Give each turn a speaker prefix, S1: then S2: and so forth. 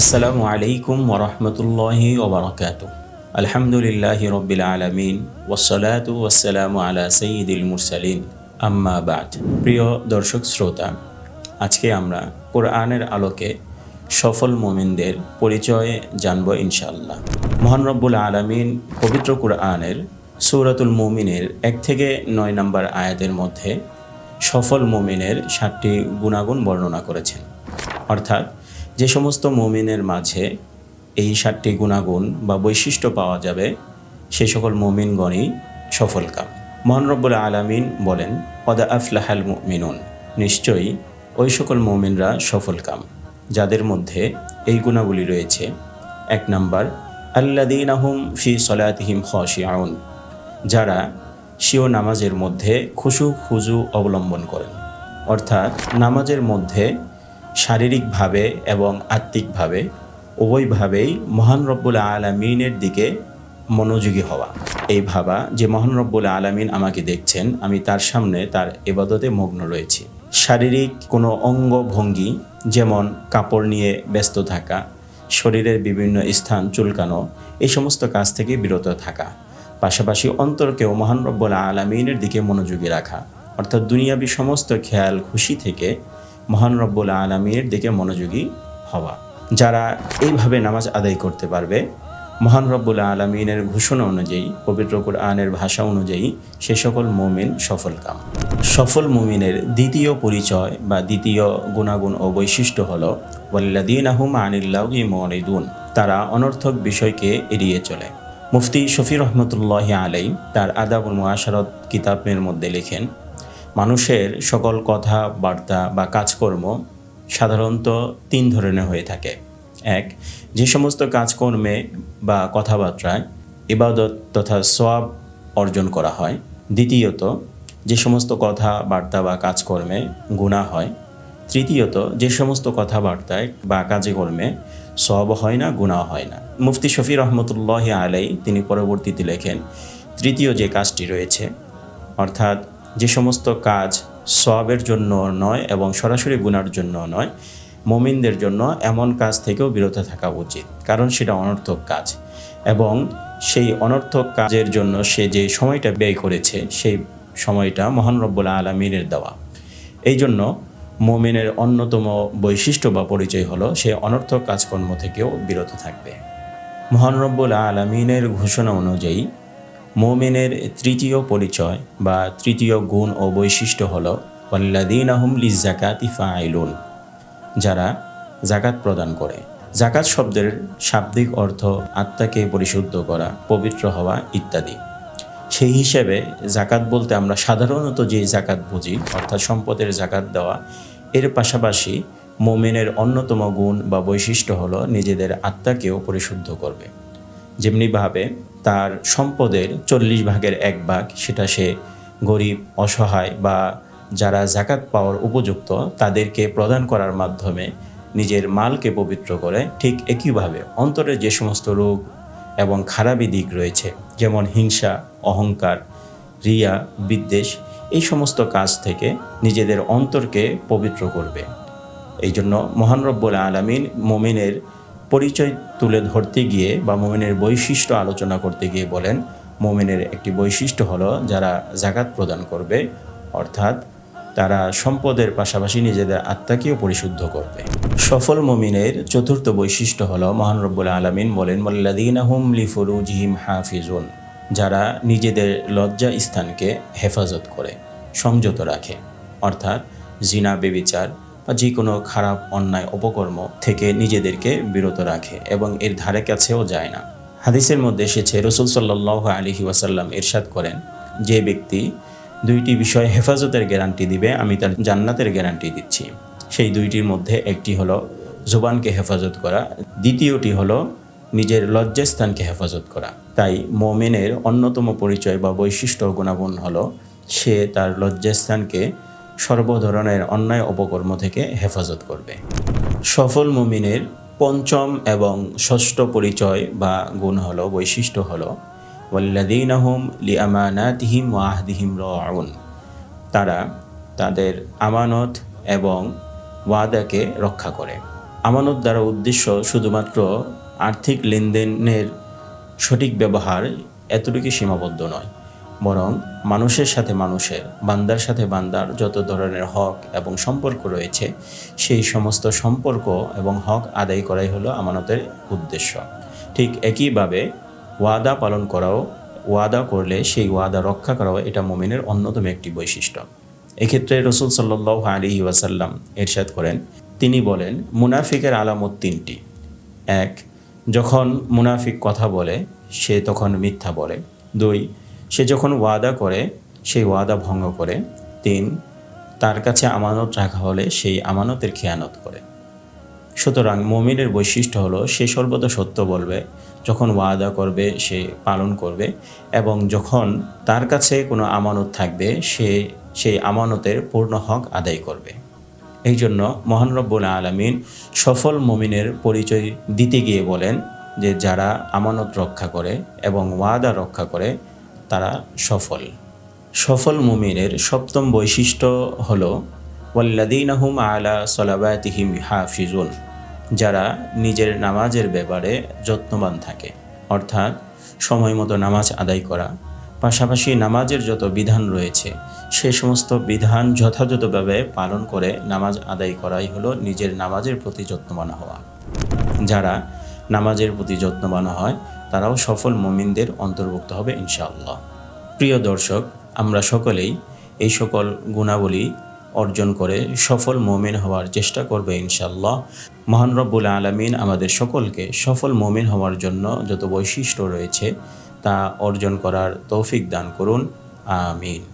S1: আসসালামু আলাইকুম ওরহমতুল্লাহি ওবরাকাত আলহামদুলিল্লাহ রব্বিল আলমিন ওসলাত ওয়াসালামু আলা সঈদুল মুরসালিন। আম্মা বাদ। প্রিয় দর্শক শ্রোতা, আজকে আমরা কোরআনের আলোকে সফল মোমিনদের পরিচয় জানব ইনশাআল্লাহ। মহান রব্বুল আলমিন পবিত্র কোরআনের সৌরাতুল মুমিনের এক থেকে নয় নম্বর আয়াতের মধ্যে সফল মুমিনের সাতটি গুণাগুণ বর্ণনা করেছেন। অর্থাৎ যে সমস্ত মুমিনের মাঝে এই সাতটি গুণাগুণ বা বৈশিষ্ট্য পাওয়া যাবে সেই সকল মুমিনগণই সফল কাম। মহান রব্বুল আলামিন বলেন পদা আফলাহাল মিনুন নিশ্চয়ই ওই সকল মুমিনরা সফল কাম। যাদের মধ্যে এই গুণাগুলি রয়েছে, এক নাম্বার আল্লাদিন আহম ফি সলাতিহিম খশিয়াউন যারা সিও নামাজের মধ্যে খুশু খুজু অবলম্বন করেন। অর্থাৎ নামাজের মধ্যে শারীরিকভাবে এবং আত্মিকভাবে উভয়ভাবেই মহান রব্বুল আলমিনের দিকে মনোযোগী হওয়া। এই ভাবা যে মহান রব্বুল আলমিন আমাকে দেখছেন, আমি তার সামনে তার এবাদতে মগ্ন রয়েছি। শারীরিক কোনো অঙ্গ ভঙ্গি যেমন কাপড় নিয়ে ব্যস্ত থাকা, শরীরের বিভিন্ন স্থান চুলকানো, এই সমস্ত কাজ থেকে বিরত থাকা, পাশাপাশি অন্তরকেও মহান রব্বুল আলমিনের দিকে মনোযোগী রাখা, অর্থাৎ দুনিয়াবি সমস্ত খেয়াল, খুশি থেকে মহান রব্বুল আলমীর দিকে মনোযোগী হওয়া। যারা এইভাবে নামাজ আদায় করতে পারবে, মহান রব্বুল আলমিনের ঘোষণা অনুযায়ী, পবিত্র কোরআনের ভাষা অনুযায়ী সে সকল মুমিন সফল কাম। সফল মুমিনের দ্বিতীয় পরিচয় বা দ্বিতীয় গুণাগুণ ও বৈশিষ্ট্য হল ওয়াল্লাদিন আহম আনিল্লাহি মরিদুন, তারা অনর্থক বিষয়কে এড়িয়ে চলে। মুফতি শফি রহমতুল্লাহ আলাই তার আদাবুল মুআশারত কিতাবের মধ্যে লেখেন মানুষের সকল কথা, বার্তা বা কাজকর্ম সাধারণত তিন ধরনের হয়ে থাকে। এক, যে সমস্ত কাজকর্মে বা কথাবার্তায় ইবাদত তথা সব অর্জন করা হয়। দ্বিতীয়ত, যে সমস্ত কথাবার্তা বা কাজকর্মে গুণা হয়। তৃতীয়ত, যে সমস্ত কথাবার্তায় বা কাজে কর্মে সব হয় না গুণা হয় না। মুফতি শফি রহমতুল্লাহ আলাই তিনি পরবর্তীতে লেখেন, তৃতীয় যে কাজটি রয়েছে, অর্থাৎ যে সমস্ত কাজ সবের জন্য নয় এবং সরাসরি গুনার জন্য নয়, মমিনদের জন্য এমন কাজ থেকেও বিরত থাকা উচিত, কারণ সেটা অনর্থক কাজ। এবং সেই অনর্থক কাজের জন্য সে যে সময়টা ব্যয় করেছে, সেই সময়টা মহান রব্বুল আলমিনের দেওয়া। এই জন্য মোমিনের অন্যতম বৈশিষ্ট্য বা পরিচয় হলো সে অনর্থক কাজকর্ম থেকেও বিরত থাকবে। মহান রব্বুল আলমিনের ঘোষণা অনুযায়ী মোমিনের তৃতীয় পরিচয় বা তৃতীয় গুণ ও বৈশিষ্ট্য হল ওয়াল্লাদিন আহম লিজ জাকাত আইলুন যারা জাকাত প্রদান করে। জাকাত শব্দের শাব্দিক অর্থ আত্মাকে পরিশুদ্ধ করা, পবিত্র হওয়া ইত্যাদি। সেই হিসেবে জাকাত বলতে আমরা সাধারণত যে জাকাত বুঝি, অর্থাৎ সম্পদের জাকাত দেওয়া, এর পাশাপাশি মোমেনের অন্যতম গুণ বা বৈশিষ্ট্য হলো নিজেদের আত্মাকেও পরিশুদ্ধ করবে। যেমনিভাবে তার সম্পদের চল্লিশ ভাগের এক ভাগ সেটা সে গরিব, অসহায় বা যারা জাকাত পাওয়ার উপযুক্ত তাদেরকে প্রদান করার মাধ্যমে নিজের মালকে পবিত্র করে ঠিক একইভাবে অন্তরের যে সমস্ত রোগ এবং খারাপই দিক রয়েছে, যেমন হিংসা, অহংকার, রিয়া, বিদ্বেষ, এই সমস্ত কাজ থেকে নিজেদের অন্তরকে পবিত্র করবে। এই জন্য মহান রব্বুল আলমিন মোমিনের পরিচয় তুলে ধরতে গিয়ে বা মোমেনের বৈশিষ্ট্য আলোচনা করতে গিয়ে বলেন, মোমেনের একটি বৈশিষ্ট্য হলো যারা জাকাত প্রদান করবে, অর্থাৎ তারা সম্পদের পাশাপাশি নিজেদের আত্মাকেও পরিশুদ্ধ করবে। সফল মমিনের চতুর্থ বৈশিষ্ট্য হলো, মহান রব্বুল আলমিন বলেন মোল্লাদিন আহম লিফরুজিহিম হাফিজুন যারা নিজেদের লজ্জা স্থানকে হেফাজত করে, সংযত রাখে। অর্থাৎ জিনা, বেবিচার যে কোনো খারাপ, অন্যায়, অপকর্ম থেকে নিজেদেরকে বিরত রাখে এবং এর ধারে কাছেও যায় না। হাদিসের মধ্যে এসেছে, রসুল সাল্লাহ আলহি ওয়াসাল্লাম এরশাদ করেন, যে ব্যক্তি দুইটি বিষয় হেফাজতের গ্যারান্টি দিবে, আমি তার জান্নাতের গ্যারান্টি দিচ্ছি। সেই দুইটির মধ্যে একটি হলো জোবানকে হেফাজত করা, দ্বিতীয়টি হলো নিজের লজ্জাস্থানকে হেফাজত করা। তাই মোমেনের অন্যতম পরিচয় বা বৈশিষ্ট্য গুণাগুণ হলো, সে তার লজ্জাস্থানকে সর্ব ধরনের অন্যায় অপকর্ম থেকে হেফাজত করবে। সফল মুমিনের পঞ্চম এবং ষষ্ঠ পরিচয় বা গুণ হলো, বৈশিষ্ট্য হলো ওয়াল্লাদিনাহুম লি আমানাতিহিম ওয়াহদিহিম রাউন তারা তাদের আমানত এবং ওয়াদাকে রক্ষা করে। আমানত দ্বারা উদ্দেশ্য শুধুমাত্র আর্থিক লেনদেনের সঠিক ব্যবহার এতটুকু সীমাবদ্ধ নয়। বরং মানুষের সাথে মানুষের, বান্দার সাথে বান্দার যত ধরনের হক এবং সম্পর্ক রয়েছে, সেই সমস্ত সম্পর্ক এবং হক আদায় করাই হলো আমানতের উদ্দেশ্য। ঠিক একইভাবে ওয়াদা পালন করাও, ওয়াদা করলে সেই ওয়াদা রক্ষা করাও এটা মোমিনের অন্যতম একটি বৈশিষ্ট্য। এক্ষেত্রে রসুল সাল্লাহ আলী ওয়াসাল্লাম এরশাদ করেন, তিনি বলেন, মুনাফিকের আলামত তিনটি। এক, যখন মুনাফিক কথা বলে, সে তখন মিথ্যা বলে। দুই সে যখন ওয়াদা করে, সেই ওয়াদা ভঙ্গ করে তিন তার কাছে আমানত রাখা হলে সেই আমানতের খেয়ানত করে। সুতরাং মমিনের বৈশিষ্ট্য হলো, সে সর্বদা সত্য বলবে, যখন ওয়াদা করবে, সে পালন করবে এবং যখন তার কাছে কোনো আমানত থাকবে, সে সেই আমানতের পূর্ণ হক আদায় করবে। এই জন্য মহান রব্বুল আলমিন সফল মমিনের পরিচয় দিতে গিয়ে বলেন যে, যারা আমানত রক্ষা করে এবং ওয়াদা রক্ষা করে তারা সফল। সফল মুমিনের সপ্তম বৈশিষ্ট্য হল ওয়াল্লাদিনাহুম আলা সলাবাতিহিম হাফিজুন যারা নিজের নামাজের ব্যাপারে যত্নবান থাকে। অর্থাৎ, সময় মতো নামাজ আদায় করা। পাশাপাশি নামাজের যত বিধান রয়েছে, সে সমস্ত বিধান যথাযথভাবে পালন করে নামাজ আদায় করাই হলো নিজের নামাজের প্রতি যত্নবান হওয়া। যারা নামাজের প্রতি যত্নবান হয় তারাও সফল মমিনদের অন্তর্ভুক্ত হবে ইনশাআল্লাহ। প্রিয় দর্শক, আমরা সকলেই এই সকল গুণাবলী অর্জন করে সফল মমিন হওয়ার চেষ্টা করবে ইনশাল্লাহ মহান রব্বুল আলমিন আমাদের সকলকে সফল মমিন হওয়ার জন্য যত বৈশিষ্ট্য রয়েছে তা অর্জন করার তৌফিক দান করুন। আমিন।